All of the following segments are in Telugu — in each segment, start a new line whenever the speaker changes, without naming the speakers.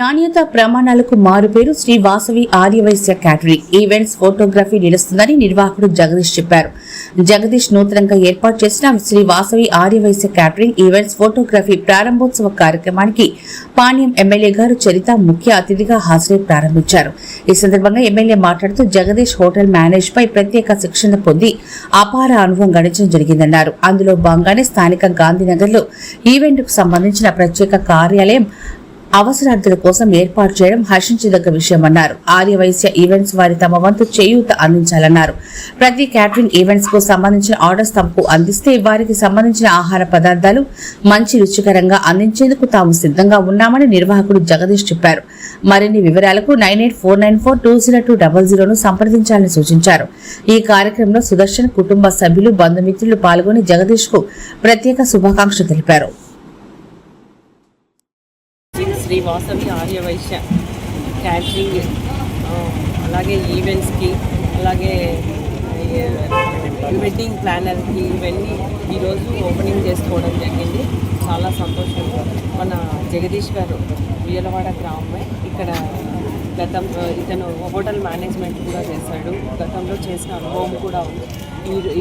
నాణ్యత ప్రమాణాలకు మారుపేరు Sri Vasavi Aryavaishya catering events photography నిలుస్తుందని నిర్వాహకుడు జగదీష్ చెప్పారు. జగదీష్ నూతనంగా ఏర్పాటు చేసిన Sri Vasavi Aryavaishya catering events photography ప్రారంభోత్సవ కార్యక్రమానికి పాణ్యం ఎమ్మెల్యే గారు చరిత ముఖ్య అతిథిగా హాజరై ప్రారంభించారు. ఈ సందర్భంగా ఎమ్మెల్యే మాట్లాడుతూ జగదీష్ హోటల్ మేనేజ్ పై ప్రత్యేక శిక్షణ పొంది అపార అనుభవం గడించడం జరిగిందన్నారు. అందులో భాగంగానే స్థానిక గాంధీనగర్లో ఈవెంట్కు సంబంధించిన ప్రత్యేక కార్యాలయం అవసరార్థుల కోసం ఏర్పాటు చేయడం హర్షించదగ్గ విషయమన్నారు. ఆర్యవైశ్య ఈవెంట్స్ వారి తమ వంతు చేయూత అందించాలన్నారు. ప్రతి క్యాటరింగ్ ఈవెంట్స్కు సంబంధించిన ఆర్డర్స్ తమకు అందిస్తే వారికి సంబంధించిన ఆహార పదార్థాలు మంచి రుచికరంగా అందించేందుకు తాము సిద్ధంగా ఉన్నామని నిర్వాహకుడు జగదీష్ చెప్పారు. మరిన్ని వివరాలకు nine eight four nine four two zero two double జీరోను సంప్రదించాలని సూచించారు. ఈ కార్యక్రమంలో సుదర్శన్ కుటుంబ సభ్యులు బంధుమిత్రులు పాల్గొని జగదీష్కు ప్రత్యేక శుభాకాంక్షలు తెలిపారు.
శ్రీ వాసవి ఆర్యవైశ్య క్యాటరింగ్ అలాగే ఈవెంట్స్కి అలాగే వెడ్డింగ్ ప్లానర్కి ఇవన్నీ ఈరోజు ఓపెనింగ్ చేసుకోవడం జరిగింది. చాలా సంతోషం. మన జగదీష్ గారు వీలవాడ గ్రామమే. ఇక్కడ గతం ఇతను హోటల్ మేనేజ్మెంట్ కూడా చేశాడు. గతంలో చేసిన అనుభవం కూడా ఉంది.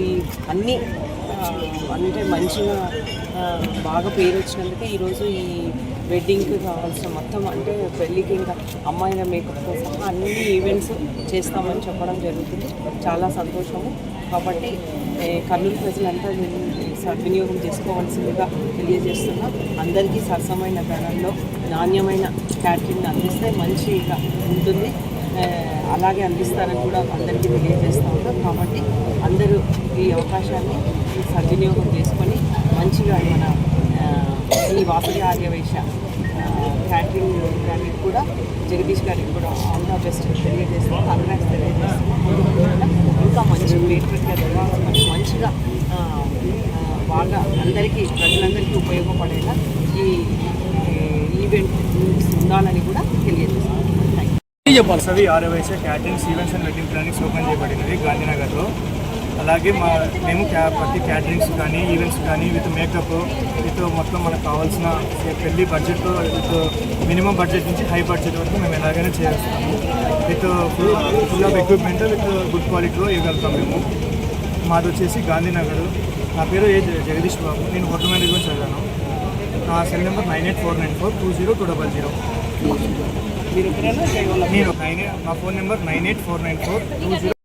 ఈ అన్నీ అన్ని అంటే మంచిగా బాగా పేరు వచ్చినందుకే ఈరోజు ఈ వెడ్డింగ్కి కావాల్సిన మొత్తం అంటే పెళ్ళికి ఇంకా అమ్మాయిల మేకప్ సహా అన్ని ఈవెంట్స్ చేస్తామని చెప్పడం జరుగుతుంది. చాలా సంతోషము. కాబట్టి కర్నూలు ప్రజలంతా సద్వినియోగం చేసుకోవాల్సిందిగా తెలియజేస్తున్నా. అందరికీ సరసమైన ధరల్లో నాణ్యమైన క్యాటరింగ్ అందిస్తే మంచిగా ఉంటుంది. అలాగే అందిస్తారని కూడా అందరికీ తెలియజేస్తూ ఉన్నాం. కాబట్టి అందరూ ఈ అవకాశాన్ని సద్వినియోగం చేసుకొని మంచిగా మన ఈ వాసవి ఆర్యవేశ క్యాటరింగ్ గారికి కూడా జగదీష్ గారికి కూడా ఆల్ ద బెస్ట్ తెలియజేస్తాం కంగ్రాట్స్ తెలియజేస్తాం ఇంకా మంచి పేట్రెట్గా జరగాలి మంచిగా బాగా అందరికీ ప్రజలందరికీ ఉపయోగపడేలా ఈ ఈవెంట్ ఉండాలని కూడా చెప్పాలి సవి
ఆరో వయసు caterings events and wedding plannings open చేయబడినది గాంధీనగర్లో. అలాగే మా మేము క్యా ప్రతి క్యాటరింగ్స్ కానీ ఈవెంట్స్ కానీ విత్ మేకప్ విత్ మొత్తం మనకు కావాల్సిన పెళ్ళి బడ్జెట్ విత్ మినిమం బడ్జెట్ నుంచి హై బడ్జెట్ వరకు మేము ఎలాగైనా చేస్తాము. With full full of equipment with good క్వాలిటీలో ఇవ్వగలుగుతాం మేము. మాది వచ్చేసి గాంధీనగర్. నా పేరు ఏ జగదీష్ బాబు. నేను హోటల్ మేనేజ్మెంట్ చదివాను. నా cell number nine eight four nine four two zero two double zero.
మీరు
నేను నైన్ నా phone number nine eight four nine four two zero